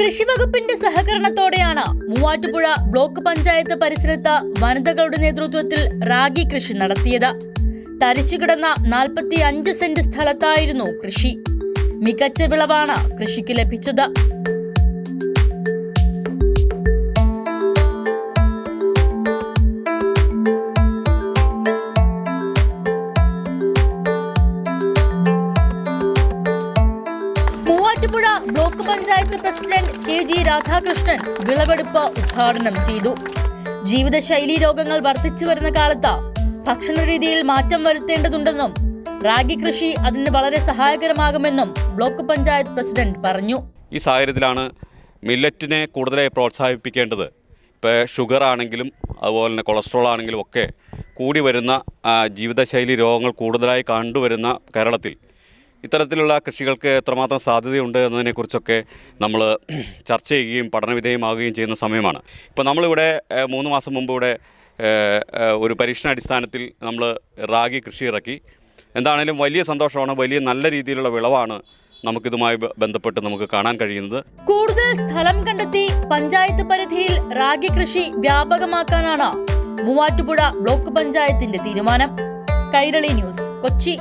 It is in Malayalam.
കൃഷിവകുപ്പിന്റെ സഹകരണത്തോടെയാണ് മൂവാറ്റുപുഴ ബ്ലോക്ക് പഞ്ചായത്ത് പരിസരത്ത് വനിതകളുടെ നേതൃത്വത്തിൽ റാഗി കൃഷി നടത്തിയത്. തരിച്ചുകിടന്ന നാൽപ്പത്തി അഞ്ച് സെന്റ് സ്ഥലത്തായിരുന്നു കൃഷി. മികച്ച വിളവാണ് കൃഷിക്ക് ലഭിച്ചത്. Muvattupuzha block panchayat president K G Radhakrishnan വിളവെടുപ്പ് ഉദ്ഘാടനം ചെയ്തു. ജീവിതശൈലി രോഗങ്ങൾ വർദ്ധിച്ചു വരുന്ന കാലത്ത് ഭക്ഷണ രീതിയിൽ മാറ്റം വരുത്തേണ്ടതുണ്ടെന്നും റാഗി കൃഷി അതിന് വളരെ സഹായകരമാകുമെന്നും ബ്ലോക്ക് പഞ്ചായത്ത് പ്രസിഡന്റ് പറഞ്ഞു. ഈ സാഹചര്യത്തിലാണ് മില്ലറ്റിനെ കൂടുതലായി പ്രോത്സാഹിപ്പിക്കേണ്ടത്. ഇപ്പോൾ ഷുഗർ ആണെങ്കിലും അതുപോലെ തന്നെ കൊളസ്ട്രോൾ ആണെങ്കിലും ഒക്കെ കൂടി വരുന്ന ജീവിതശൈലി രോഗങ്ങൾ കൂടുതലായി കണ്ടുവരുന്ന കേരളത്തിൽ ഇത്തരത്തിലുള്ള കൃഷികൾക്ക് എത്രമാത്രം സാധ്യതയുണ്ട് എന്നതിനെക്കുറിച്ചൊക്കെ നമ്മൾ ചർച്ച ചെയ്യുകയും പഠനവിധേയമാകുകയും ചെയ്യുന്ന സമയമാണ്. ഇപ്പോൾ നമ്മളിവിടെ മൂന്ന് മാസം മുമ്പ് ഇവിടെ ഒരു പരീക്ഷണാടിസ്ഥാനത്തിൽ നമ്മൾ റാഗി കൃഷി ഇറക്കി. എന്താണേലും വലിയ സന്തോഷമാണ് വലിയ നല്ല രീതിയിലുള്ള വിളവാണ് നമുക്കിതുമായി ബന്ധപ്പെട്ട് നമുക്ക് കാണാൻ കഴിയുന്നത്. കൂടുതൽ സ്ഥലം കണ്ടെത്തി പഞ്ചായത്ത് പരിധിയിൽ റാഗി കൃഷി വ്യാപകമാക്കാനാണ് മൂവാറ്റുപുഴ ബ്ലോക്ക് പഞ്ചായത്തിന്റെ തീരുമാനം. കൈരളി ന്യൂസ് കൊച്ചി.